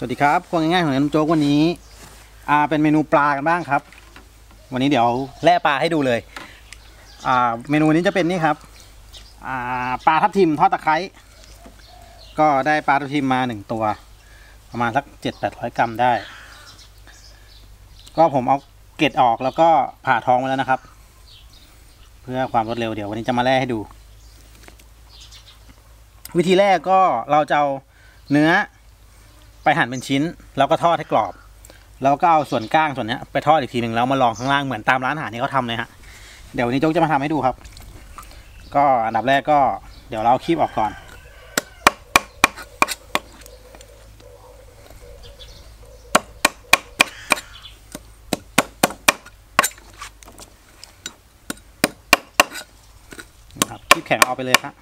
สวัสดีครับครัวง่ายๆของน้ำโจ๊กวันนี้อ่าเป็นเมนูปลากันบ้างครับ วันนี้เดี๋ยวแล่ปลาให้ดูเลยอ่าเมนูนี้จะเป็นนี่ครับอ่าปลาทับทิมทอดตะไคร้ก็ได้ปลาทับทิมมาหนึ่งตัว ประมาณสักเจ็ดแปดร้อยกรัมได้ ก็ผมเอาเกล็ดออกแล้วก็ผ่าท้องไว้แล้วนะครับ เพื่อความรวดเร็วเดี๋ยววันนี้จะมาแล่ให้ดู วิธีแรกก็เราจะเอาเนื้อ ไปหั่นเป็นชิ้น แล้วก็ทอดให้กรอบ แล้วก็เอาส่วนก้างส่วนนี้ไปทอดอีกทีหนึ่งแล้วมาลองข้างล่างเหมือนตามร้านอาหารที่เขาทำเลยฮะเดี๋ยววันนี้โจ๊กจะมาทำให้ดูครับ ก็อันดับแรกก็เดี๋ยวเราคีบออกก่อน นะครับคีบแข็งเอาไปเลยครับ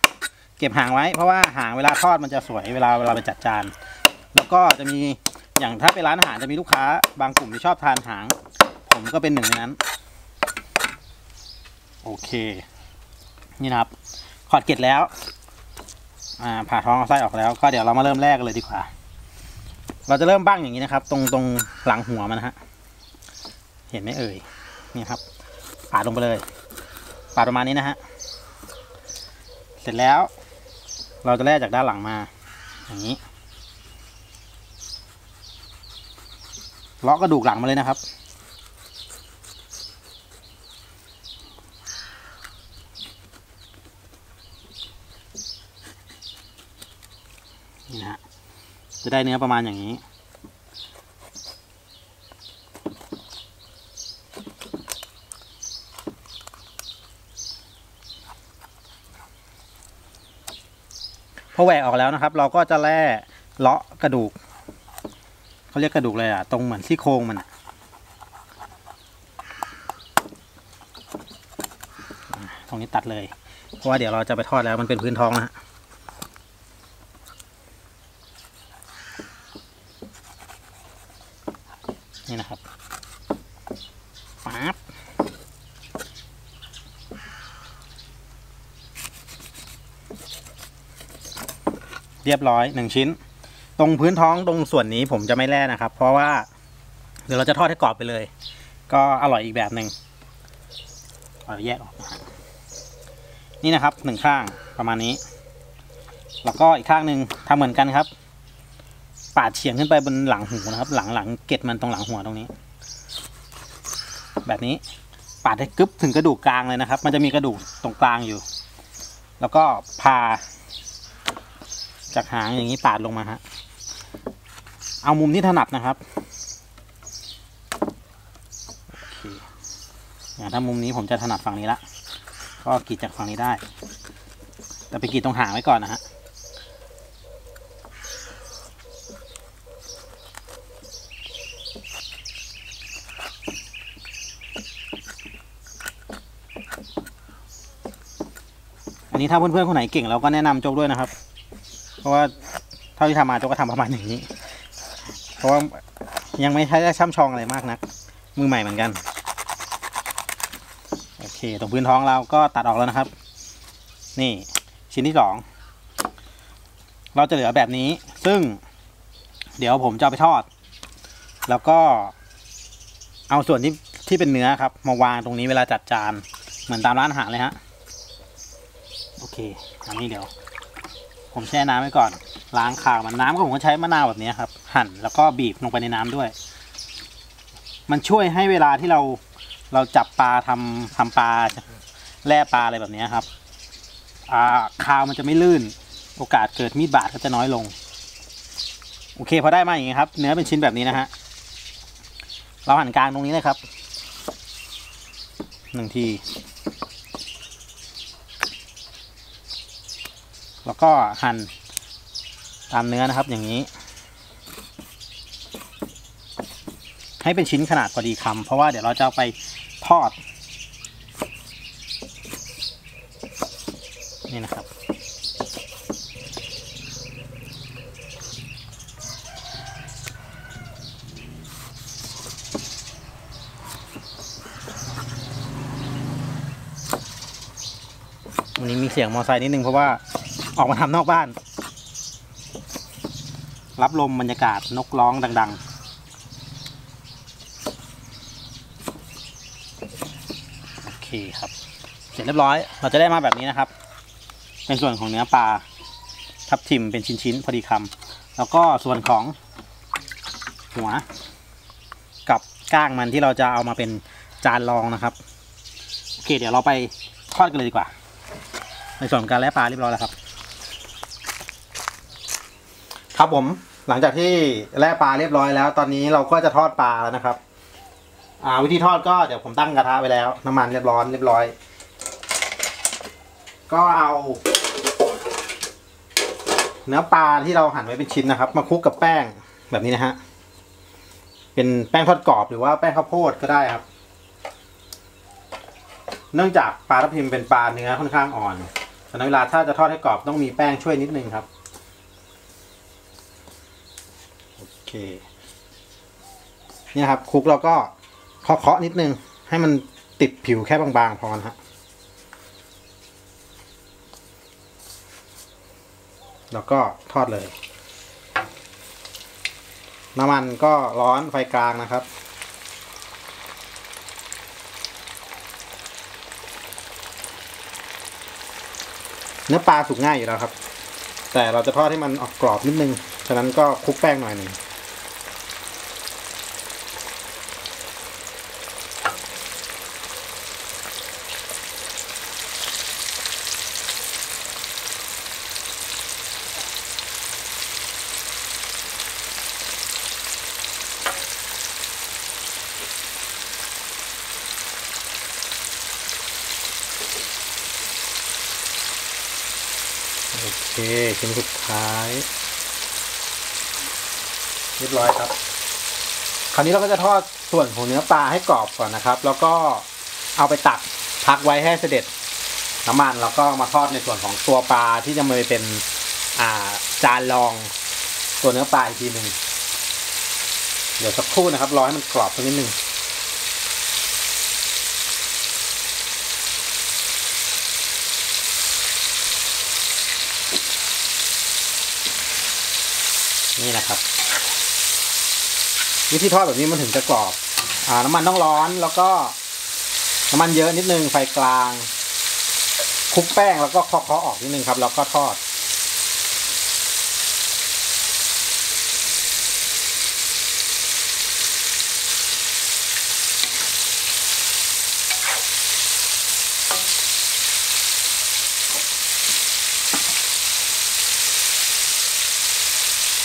เก็บหางไว้เพราะว่าหางเวลาทอดมันจะสวยเวลาเวลาไปจัดจาน แล้วก็จะมีอย่างถ้าเป็นร้านอาหารจะมีลูกค้า บางกลุ่มที่ชอบทานหาง ผมก็เป็นหนึ่งในนั้น โอเค นี่นะครับ ขอดเกล็ดแล้วอ่าผ่าท้องเอาไส้ออกแล้ว ก็เดี๋ยวเรามาเริ่มแรกกันเลยดีกว่า เราจะเริ่มบ้างอย่างนี้นะครับ ตรงตรงหลังหัวมันนะฮะเห็นไหมเอ่ยนี่ครับปาดลงไปเลยปาดประมาณนี้นะฮะเสร็จแล้ว เราจะแล่จากด้านหลังมา อย่างนี้ เลาะกระดูกหลังมาเลยนะครับ นี่นะฮะจะได้เนื้อประมาณอย่างนี้พอแหวกออกแล้วนะครับ เราก็จะแล่เลาะกระดูก เขาเรียกกระดูกเลยอะตรงเหมือนซี่โครงมันตรงนี้ตัดเลย เพราะว่าเดี๋ยวเราจะไปทอดแล้วมันเป็นพื้นท้องนะฮะนี่นะครับปั๊บเรียบร้อยหนึ่งชิ้น ตรงพื้นท้องตรงส่วนนี้ผมจะไม่แล่นะครับ เพราะว่า เดี๋ยวเราจะทอดให้กรอบไปเลย ก็อร่อยอีกแบบหนึ่งเอาแยกออกนะฮะนี่นะครับหนึ่งข้างประมาณนี้ แล้วก็อีกข้างหนึ่งทำเหมือนกันครับ ปาดเฉียงขึ้นไปบนหลังหูนะครับ หลังหลังเกล็ดมันตรงหลังหัวตรงนี้ แบบนี้ปาดให้กึบถึงกระดูกกลางเลยนะครับ มันจะมีกระดูกตรงกลางอยู่ แล้วก็พาจากหางอย่างนี้ปาดลงมาฮะ เอามุมที่ถนัดนะครับโอเคอย่างถ้ามุมนี้ผมจะถนัดฝั่งนี้ละก็กรีดจากฝั่งนี้ได้ แต่ไปกรีดตรงหางไว้ก่อนนะฮะอันนี้ถ้าเพื่อนๆคนไหนเก่งเราก็แนะนำโจ๊กด้วยนะครับ เพราะว่าเท่าที่ทำมาโจ๊กก็ทำประมาณอย่างนี้ ราะว่ายังไม่ใช้ช่ำชองอะไรมากนัก มือใหม่เหมือนกัน โอเค ตรงพื้นท้องเราก็ตัดออกแล้วนะครับ นี่ชิ้นที่สอง เราจะเหลือแบบนี้ ซึ่งเดี๋ยวผมจะไปทอด แล้วก็เอาส่วนที่ที่เป็นเนื้อครับ มาวางตรงนี้เวลาจัดจาน เหมือนตามร้านอาหารเลยฮะ โอเค อันนี้เดี๋ยว ผมแช่น้ำไว้ก่อน ล้างคาวมันน้ำก็ผมก็ใช้มะนาวแบบนี้ครับ หั่นแล้วก็บีบลงไปในน้ำด้วย มันช่วยให้เวลาที่เราเราจับปลาทำทำปลาแล่ปลาอะไรแบบนี้ครับอ่าคาวมันจะไม่ลื่น โอกาสเกิดมีดบาดก็จะน้อยลง โอเคพอได้มาอย่างนี้ครับ เนื้อเป็นชิ้นแบบนี้นะฮะเราหั่นกลางตรงนี้เลยครับหนึ่งที แล้วก็หั่น ตามเนื้อนะครับอย่างนี้ ให้เป็นชิ้นขนาดพอดีคำเพราะว่าเดี๋ยวเราจะเอาไปทอด นี่นะครับ วันนี้มีเสียงมอไซค์นิดนึงเพราะว่าออกมาทำนอกบ้าน รับลมบรรยากาศนกร้องดังๆโอเคครับ เสร็จเรียบร้อย เราจะได้มาแบบนี้นะครับ เป็นส่วนของเนื้อปลาทับทิมเป็นชิ้นๆพอดีคำแล้วก็ส่วนของหัว กับก้างมันที่เราจะเอามาเป็นจานรองนะครับ โอเค เดี๋ยวเราไปทอดกันเลยดีกว่า ในส่วนการแล่ปลาเรียบร้อยแล้วครับ ครับผมหลังจากที่แล่ปลาเรียบร้อยแล้ว ตอนนี้เราก็จะทอดปลาแล้วนะครับ อ่า วิธีทอดก็เดี๋ยวผมตั้งกระทะไว้แล้ว น้ำมันเรียบร้อยเรียบร้อย ก็เอา เนื้อปลาที่เราหั่นไว้เป็นชิ้นนะครับ มาคลุกกับแป้งแบบนี้นะฮะเป็นแป้งทอดกรอบหรือว่าแป้งข้าวโพดก็ได้ครับ เนื่องจากปลาทับทิมเป็นปลาเนื้อค่อนข้างอ่อนฉะนั้นเวลาถ้าจะทอดให้กรอบต้องมีแป้งช่วยนิดนึงครับ โอ เค เนี่ยครับคลุกเราก็เคาะๆนิดนึง ให้มันติดผิวแค่บางๆพอนะฮะแล้วก็ทอดเลย น้ำมันก็ร้อนไฟกลางนะครับ เนื้อปลาสุกง่ายอยู่แล้วครับ แต่เราจะทอดให้มันออกกรอบนิดนึง ฉะนั้นก็คลุกแป้งหน่อยหนึ่ง เคชิ้นสุดท้าย เรียบร้อยครับ คราวนี้เราก็จะทอดส่วนของเนื้อปลาให้กรอบก่อนนะครับ แล้วก็เอาไปตักพักไว้ให้เสด็จน้ำมันแล้วก็มาทอดในส่วนของตัวปลาที่จะมาเป็นอ่าจานรองตัวเนื้อปลาอีกทีหนึ่งเดี๋ยวสักครู่นะครับรอให้มันกรอบสักนิดนึง นี่นะครับ วิธีทอดแบบนี้มันถึงจะกรอบอ่าน้ำมันต้องร้อนแล้วก็น้ำมันเยอะนิดนึงไฟกลางคลุกแป้งแล้วก็เคาะๆออกนิดนึงครับ แล้วก็ทอด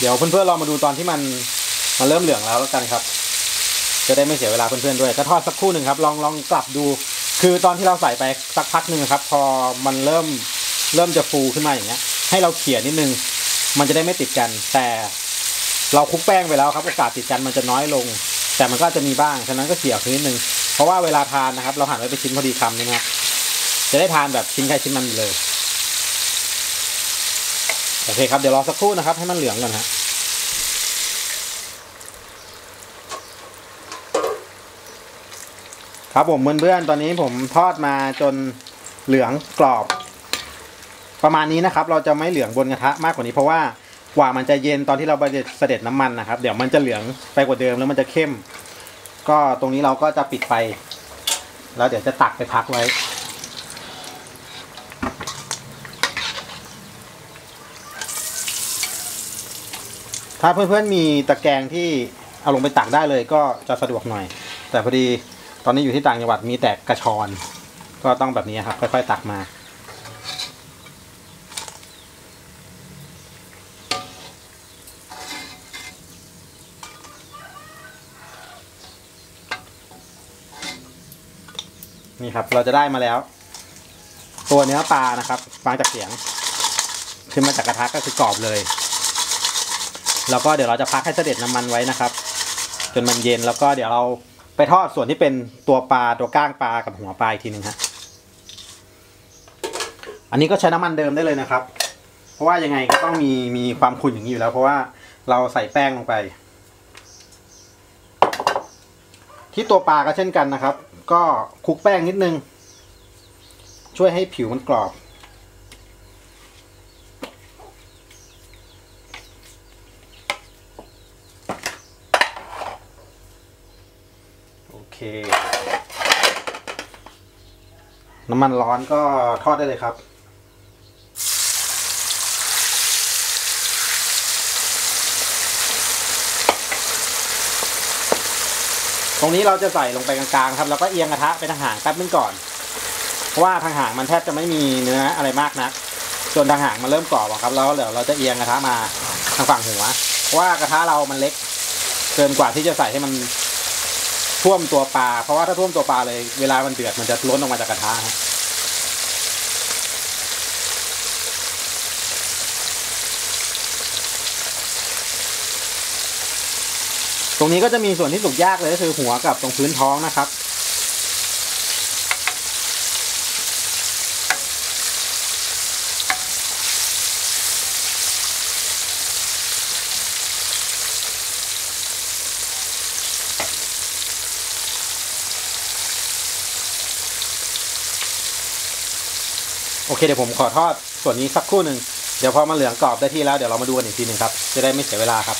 เดี๋ยวเพื่อนๆลองมาดูตอนที่มันมันเริ่มเหลืองแล้วแล้วกันครับ จะได้ไม่เสียเวลาเพื่อนๆด้วยก็ทอดสักครู่หนึ่งครับ ลองลองกลับดู คือตอนที่เราใส่ไปสักพักหนึ่งครับ พอมันเริ่มเริ่มจะฟูขึ้นมาอย่างเงี้ย ให้เราเขี่ยนิดนึง มันจะได้ไม่ติดกัน แต่เราคลุกแป้งไปแล้วครับโอกาสติดกันมันจะน้อยลง แต่มันก็จะมีบ้างฉะนั้นก็เขี่ยขึ้นนิดนึงเพราะว่าเวลาทานนะครับ เราหั่นไว้เป็นชิ้นพอดีคำนี่นะครับจะได้ทานแบบชิ้นใครชิ้นมันเลย โอเคครับเดี๋ยวรอสักครู่นะครับ ให้มันเหลืองก่อนฮะครับผมเพื่อนๆตอนนี้ผมทอดมาจนเหลืองกรอบ ประมาณนี้นะครับ เราจะไม่เหลืองบนกระทะมากกว่านี้เพราะว่ากว่ามันจะเย็นตอนที่เราไปเสด็จน้ำมันนะครับ เดี๋ยวมันจะเหลืองไปกว่าเดิมแล้วมันจะเข้ม ก็ตรงนี้เราก็จะปิดไฟแล้วเดี๋ยวจะตักไปพักไว้ ถ้าเพื่อนๆมีตะแกรงที่เอาลงไปตักได้เลยก็จะสะดวกหน่อย แต่พอดีตอนนี้อยู่ที่ต่างจังหวัดมีแต่กระชอน ก็ต้องแบบนี้ครับ ค่อยๆตักมา นี่ครับเราจะได้มาแล้ว ตัวเนื้อปลานะครับฟังจากเสียงขึ้นมาจากกระทะก็คือกรอบเลย แล้วก็เดี๋ยวเราจะพักให้เสด็จน้ำมันไว้นะครับ จนมันเย็นแล้วก็เดี๋ยวเราไปทอดส่วนที่เป็นตัวปลาตัวก้างปลากับหัวปลาอีกทีหนึ่งฮะอันนี้ก็ใช้น้ำมันเดิมได้เลยนะครับ เพราะว่ายังไงก็ต้องมีมีความขุ่นอย่างนี้อยู่แล้ว เพราะว่าเราใส่แป้งลงไป ที่ตัวปลาก็เช่นกันนะครับ ก็คลุกแป้งนิดนึง ช่วยให้ผิวมันกรอบ น น้ำมันร้อนก็ทอดได้เลยครับ ตรงนี้เราจะใส่ลงไปกลางๆครับ แล้วก็เอียงกระทะไปทางหางแป๊บนึงก่อน เพราะว่าทางหางมันแทบจะไม่มีเนื้ออะไรมากนัก ส่วนทางหางมันเริ่มกรอบครับ แล้วเดี๋ยวเราจะเอียงกระทะมาทางฝั่งหัว เพราะว่ากระทะเรามันเล็ก เกินกว่าที่จะใส่ให้มัน ท่วมตัวปลาเพราะว่าถ้าท่วมตัวปลาเลย เวลามันเดือดมันจะล้นออกมาจากกระทะฮะตรงนี้ก็จะมีส่วนที่สุกยากเลยก็คือหัวกับตรงพื้นท้องนะครับ เคเดี๋ยวผมขอทอดส่วนนี้สักครู่หนึ่งเดี๋ยวพอมันเหลืองกรอบได้ที่แล้วเดี๋ยวเรามาดูกันอีกทีหนึ่งครับจะได้ไม่เสียเวลาครับ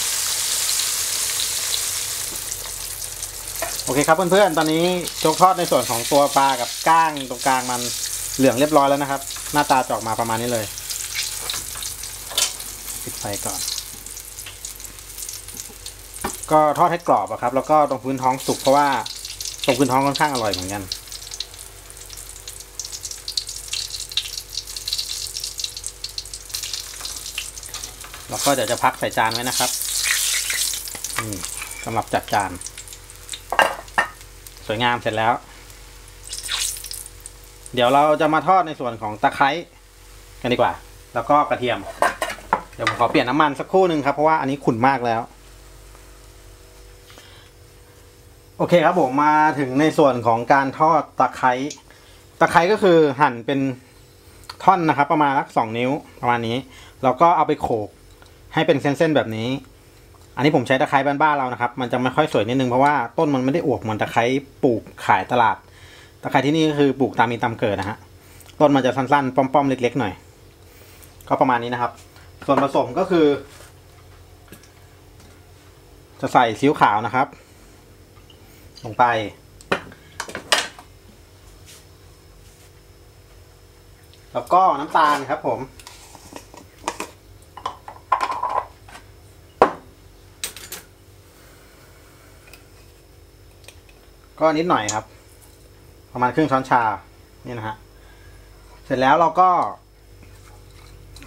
โอเคครับเพื่อนๆตอนนี้โจ๊กทอดในส่วนของตัวปลากับก้างตรงกลางมันเหลืองเรียบร้อยแล้วนะครับ หน้าตาจะออกมาประมาณนี้เลยปิดไฟก่อน ก็ทอดให้กรอบอะครับ แล้วก็ตรงพื้นท้องสุกเพราะว่าตรงพื้นท้องค่อนข้างอร่อยเหมือนกัน แล้ว ก็เดี๋ยวจะพักใส่จานไว้นะครับสำหรับจัดจาน สวยงามเสร็จแล้ว เดี๋ยวเราจะมาทอดในส่วนของตะไคร้กันดีกว่า แล้วก็กระเทียม เดี๋ยวผมขอเปลี่ยนน้ำมันสักครู่หนึ่งครับ เพราะว่าอันนี้ขุ่นมากแล้ว โอเคครับผมมาถึงในส่วนของการทอดตะไคร้ตะไคร้ก็คือหั่นเป็นท่อนนะครับ ประมาณสักสองนิ้วประมาณนี้ แล้วก็เอาไปโขก ให้เป็นเส้นๆแบบนี้ อันนี้ผมใช้ตะไคร้บ้านๆเรานะครับ มันจะไม่ค่อยสวยนิดนึงเพราะว่าต้นมันไม่ได้อวบเหมือนตะไคร้ปลูกขายตลาด ตะไคร้ที่นี่ก็คือปลูกตามมีตามเกิดนะฮะ ต้นมันจะสั้นๆ ป้อมๆ เล็ก ๆ หน่อย ก็ประมาณนี้นะครับ ส่วนผสมก็คือ จะใส่ซีอิ๊วขาวนะครับ ลงไปแล้วก็น้ำตาลครับผม ก็นิดหน่อยครับ ประมาณครึ่งช้อนชานี่นะฮะเสร็จแล้วเราก็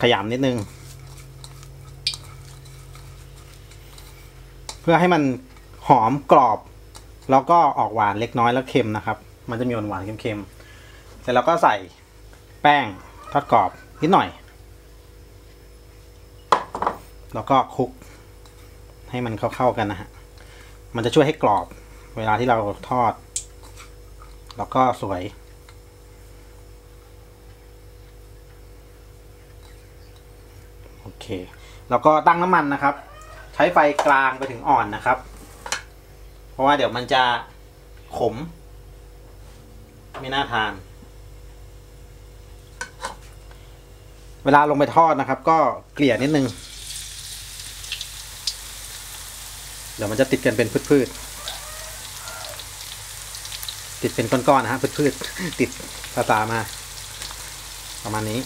ขยำนิดนึง เพื่อให้มันหอมกรอบ แล้วก็ออกหวานเล็กน้อยแล้วเค็มนะครับ มันจะมีหวานหวานเค็มๆเสร็จแล้วก็ใส่แป้งทอดกรอบนิดหน่อย แล้วก็คลุกให้มันเข้าๆกันนะฮะมันจะช่วยให้กรอบ เวลาที่เราทอด แล้วก็สวย โอเค แล้วก็ตั้งน้ำมันนะครับ ใช้ไฟกลางไปถึงอ่อนนะครับ เพราะว่าเดี๋ยวมันจะขม ไม่น่าทาน เวลาลงไปทอดนะครับ ก็เกลี่ยนิดนึงเดี๋ยวมันจะติดกันเป็นพืชๆ ติดเป็นก้อนๆนะฮะพืชๆติดภาษามา ประมาณนี้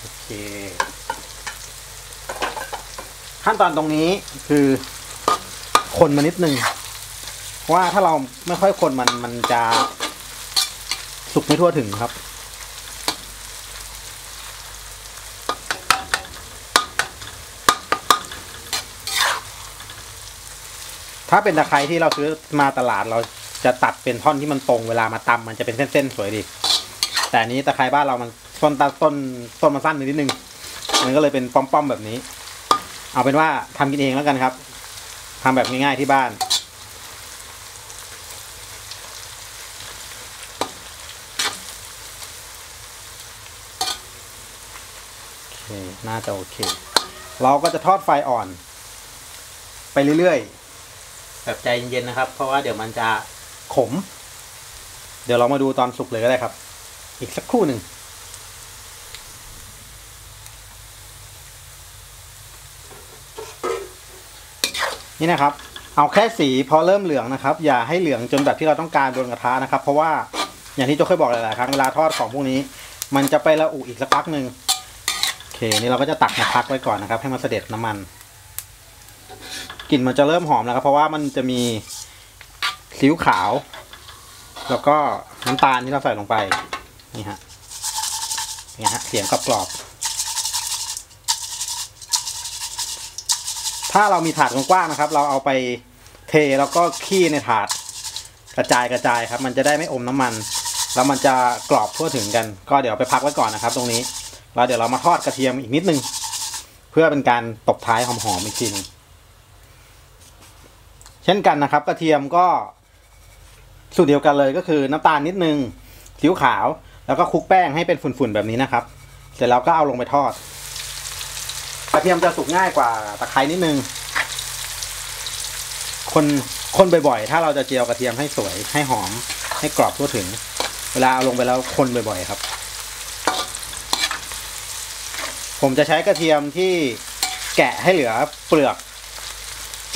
โอเค ขั้นตอนตรงนี้คือคนมานิดนึงเพราะว่าถ้าเราไม่ค่อยคนมันมันจะสุกไม่ทั่วถึงครับ ถ้าเป็นตะไคร้ที่เราซื้อมาตลาดเราจะตัดเป็นท่อนที่มันตรงเวลามาตำมันจะเป็นเส้นๆสวยดี แต่นี้ตะไคร้บ้านเรามันต้นตต้นต้นมันสั้นนิดนึงมันก็เลยเป็นป้อมๆแบบนี้ เอาเป็นว่าทำกินเองแล้วกันครับทำแบบง่ายๆที่บ้านโอเคน่าจะโอเค เราก็จะทอดไฟอ่อน ไปเรื่อยๆ แบบใจเย็นๆนะครับ เพราะว่าเดี๋ยวมันจะขม เดี๋ยวเรามาดูตอนสุกเลยก็ได้ครับ อีกสักครู่หนึ่งนี่นะครับ เอาแค่สีพอเริ่มเหลืองนะครับ อย่าให้เหลืองจนแบบที่เราต้องการบนกระทะนะครับ เพราะว่าอย่างที่โจเคยบอกหลายๆครั้งเวลาทอดของพวกนี้ มันจะไประอุอีกสักพักหนึ่งโอเค นี่เราก็จะตักมาพักไว้ก่อนนะครับ ให้มันเสด็จน้ำมัน กลิ่นมันจะเริ่มหอมแล้วครับ เพราะว่ามันจะมีซีอิ๊วขาว แล้วก็น้ำตาลที่เราใส่ลงไปนี่ฮะนี่ฮะเสียงกรอบๆถ้าเรามีถาดกว้างๆนะครับ เราเอาไปเทแล้วก็ขี้ในถาดกระจายกระจายครับ มันจะได้ไม่อมน้ำมัน แล้วมันจะกรอบทั่วถึงกัน ก็เดี๋ยวไปพักไว้ก่อนนะครับ ตรงนี้แล้วเดี๋ยวเรามาทอดกระเทียมอีกนิดนึง เพื่อเป็นการตบท้ายหอมๆอีกทีหนึง เช่นกันนะครับ กระเทียมก็สูตรเดียวกันเลยก็คือน้ำตาลนิดนึงซีอิ๊วขาว แล้วก็คลุกแป้งให้เป็นฝุ่นๆแบบนี้นะครับ เสร็จแล้วก็เอาลงไปทอด กระเทียมจะสุกง่ายกว่าตะไคร้นิดนึง คนคนบ่อยๆ ถ้าเราจะเจียวกระเทียมให้สวยให้หอม ให้กรอบทั่วถึง เวลาเอาลงไปแล้วคนบ่อยๆครับ ผมจะใช้กระเทียมที่แกะให้เหลือเปลือก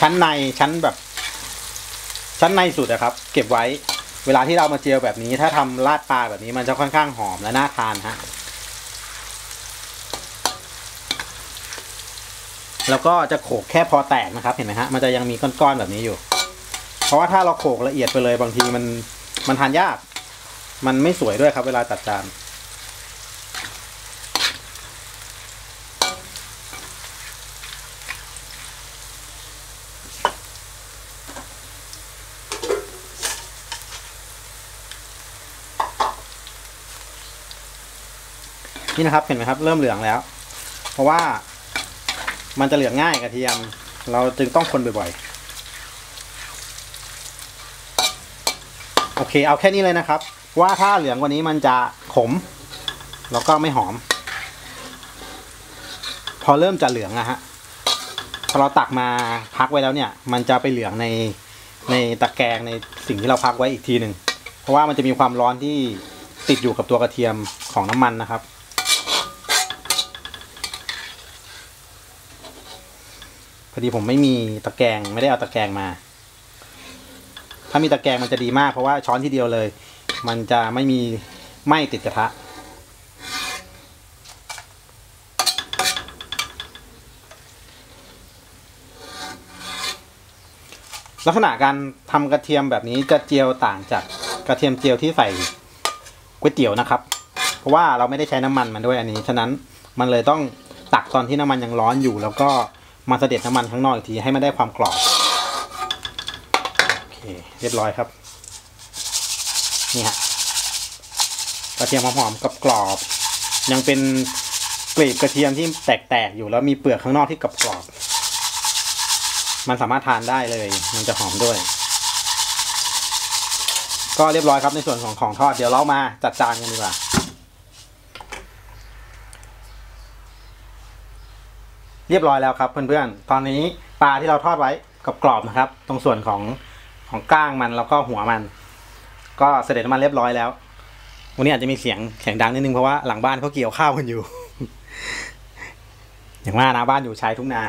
ชั้นในชั้นแบบ ชั้นในสุดนะครับ เก็บไว้ เวลาที่เรามาเจียวแบบนี้ ถ้าทำราดปลาแบบนี้มันจะค่อนข้างหอมและน่าทานฮะแล้วก็จะโขกแค่พอแตกนะครับเห็นไหมฮะมันจะยังมีก้อนๆแบบนี้อยู่ เพราะว่าถ้าเราโขกละเอียดไปเลยบางทีมันมันทานยาก มันไม่สวยด้วยครับ เวลาจัดจาน นี่นะครับเห็นไหมครับ เริ่มเหลืองแล้ว เพราะว่ามันจะเหลืองง่ายกระเทียม เราจึงต้องคนบ่อยๆ โอเค เอาแค่นี้เลยนะครับ ว่าถ้าเหลืองกว่านี้มันจะขม แล้วก็ไม่หอม พอเริ่มจะเหลืองอะฮะพอเราตักมาพักไว้แล้วเนี่ย มันจะไปเหลืองในในตะแกรงในสิ่งที่เราพักไว้อีกทีหนึ่งเพราะว่ามันจะมีความร้อนที่ติดอยู่กับตัวกระเทียมของน้ำมันนะครับ อดีผมไม่มีตะแกรงไม่ได้เอาตะแกรงมา ถ้ามีตะแกรงมันจะดีมากเพราะว่าช้อนที่เดียวเลย มันจะไม่มีไหม้ติดกระทะลักษณะการทำกระเทียมแบบนี้จะเจียวต่างจากกระเทียมเจียวที่ใส่ก๋วยเตี๋ยวนะครับ เพราะว่าเราไม่ได้ใช้น้ำมันมันด้วยอันนี้ ฉะนั้นมันเลยต้องตักตอนที่น้ำมันยังร้อนอยู่ แล้วก็ มาเสด็จน้ำมันข้างนอกอีกทีให้มันได้ความกรอบโอเคเรียบร้อยครับ นี่ฮะกระเทียมหอมๆกับกรอบยังเป็นกลีบกระเทียมที่แตกๆอยู่แล้วมีเปลือกข้างนอกที่กรอบมันสามารถทานได้เลย มันจะหอมด้วย ก็เรียบร้อยครับในส่วนของของทอดเดี๋ยวเรามาจัดจานกันดีกว่า เรียบร้อยแล้วครับเพื่อนๆ ตอนนี้ปลาที่เราทอดไว้กับกรอบนะครับ ตรงส่วนของของก้างมันแล้วก็หัวมัน ก็เสด็จมันเรียบร้อยแล้ว วันนี้อาจจะมีเสียงเสียงดังนิดนึงเพราะว่าหลังบ้านเขาเกี่ยวข้าวกันอยู่ อย่างว่านะบ้านอยู่ชายทุ่งนา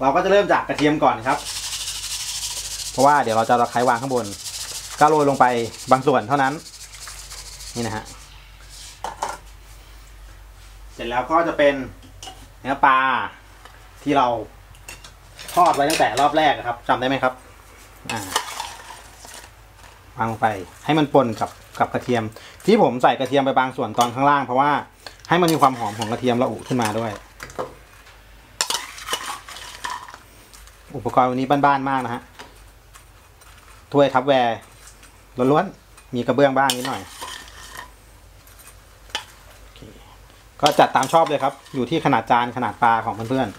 เราก็จะเริ่มจากกระเทียมก่อนครับ เพราะว่าเดี๋ยวเราจะตะไคร้วางข้างบน ก็โรยลงไปบางส่วนเท่านั้น นี่นะฮะ เสร็จแล้วก็จะเป็นเนื้อปลา ที่เราทอดไว้ตั้งแต่รอบแรกอะครับจำได้ไหมครับวางลงไปให้มันปนกับกับกระเทียม ที่ผมใส่กระเทียมไปบางส่วนตอนข้างล่างเพราะว่าให้มันมีความหอมของกระเทียมระอุขึ้นมาด้วย อุปกรณ์วันนี้บ้านๆมากนะฮะถ้วยทับแวร์ล้วนๆมีกระเบื้องบ้างนิดหน่อยก็จัดตามชอบเลยครับ อยู่ที่ขนาดจานขนาดปลาของเพื่อนๆ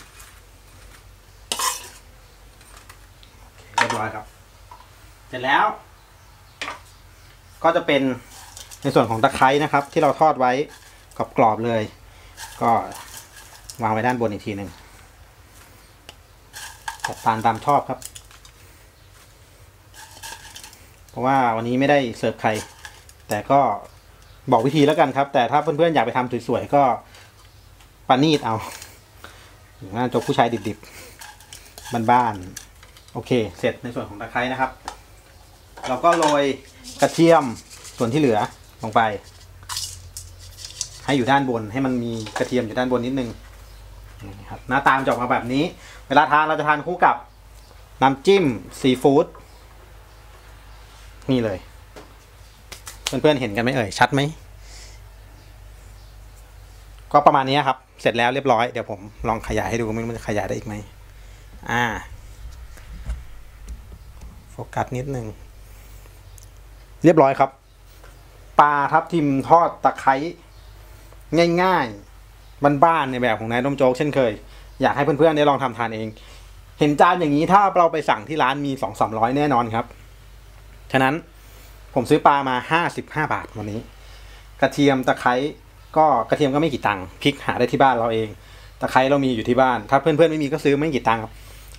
โอเคเร้อยครับ เสร็จแล้ว ก็จะเป็นในส่วนของตะไคร้นะครับ ที่เราทอดไว้กรอบๆเลย ก็วางไว้ด้านบนอีกทีหนึ่งจัดตามตามชอบครับ เพราะว่าวันนี้ไม่ได้เสิร์ฟใคร แต่ก็บอกวิธีแล้วกันครับ แต่ถ้าเพื่อนๆอยากไปทำสวยๆก็ปานีดเอาอย่างนั้นจกผู้ชายดิบๆบ้านๆ โอเค เสร็จในส่วนของตะไคร้นะครับ เราก็โรยกระเทียมส่วนที่เหลือลงไป ให้อยู่ด้านบนให้มันมีกระเทียมอยู่ด้านบนนิดนึงนี่ครับหน้าตามจะออกมาแบบนี้ เวลาทานเราจะทานคู่กับน้ำจิ้มซีฟู้ดนี่เลย เพื่อนๆเห็นกันไหมเอ่ยชัดไหมก็ประมาณนี้ครับ เสร็จแล้วเรียบร้อย เดี๋ยวผมลองขยายให้ดูไม่รู้มันจะขยายได้อีกไหม อ่า ฟกัสนิดหนึ่ง เรียบร้อยครับ ปลาทับทิมทอดตะไคร้ง่ายๆบ้านๆในแบบของนายต้มโจ๊กเช่นเคย อยากให้เพื่อนๆได้ลองทำทานเอง เห็นจานอย่างนี้ถ้าเราไปสั่งที่ร้านมีสองสามร้อยแน่นอนครับ ฉะนั้นผมซื้อปลามาห้าสิบห้าบาทวันนี้ กระเทียมตะไคร้ก็กระเทียมก็ไม่กี่ตังค์พริกหาได้ที่บ้านเราเอง ตะไคร้เรามีอยู่ที่บ้าน ถ้าเพื่อนๆไม่มีก็ซื้อไม่กี่ตังค์ครับ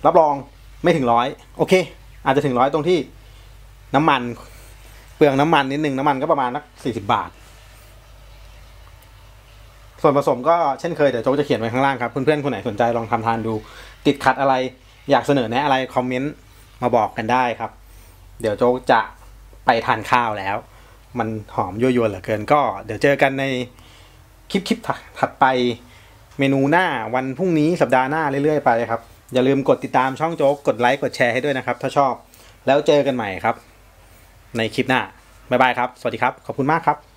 รับรองไม่ถึงร้อยโอเค อาจจะถึงร้อยตรงที่น้ำมัน เปลืองน้ำมันนิดนึงน้ำมันก็ประมาณนักสี่สิบาท ส่วนผสมก็เช่นเคยเดี๋ยวโจ๊กจะเขียนไว้ข้างล่างครับเพื่อนๆคนไหนสนใจลองทำทานดู ติดขัดอะไรอยากเสนอแนะอะไรคอมเมนต์มาบอกกันได้ครับ เดี๋ยวโจ๊กจะไปทานข้าวแล้ว มันหอมยั่วยวนเหลือเกินก็ เดี๋ยวเจอกันในคลิปคลิปถัดไปเมนูหน้าวันพรุ่งนี้สัปดาห์หน้าเรื่อยๆไปครับ อย่าลืมกดติดตามช่องโจ๊กกดไลค์กดแชร์ให้ด้วยนะครับ ถ้าชอบแล้วเจอกันใหม่ครับ ในคลิปหน้าบ๊ายบายครับ สวัสดีครับ ขอบคุณมากครับ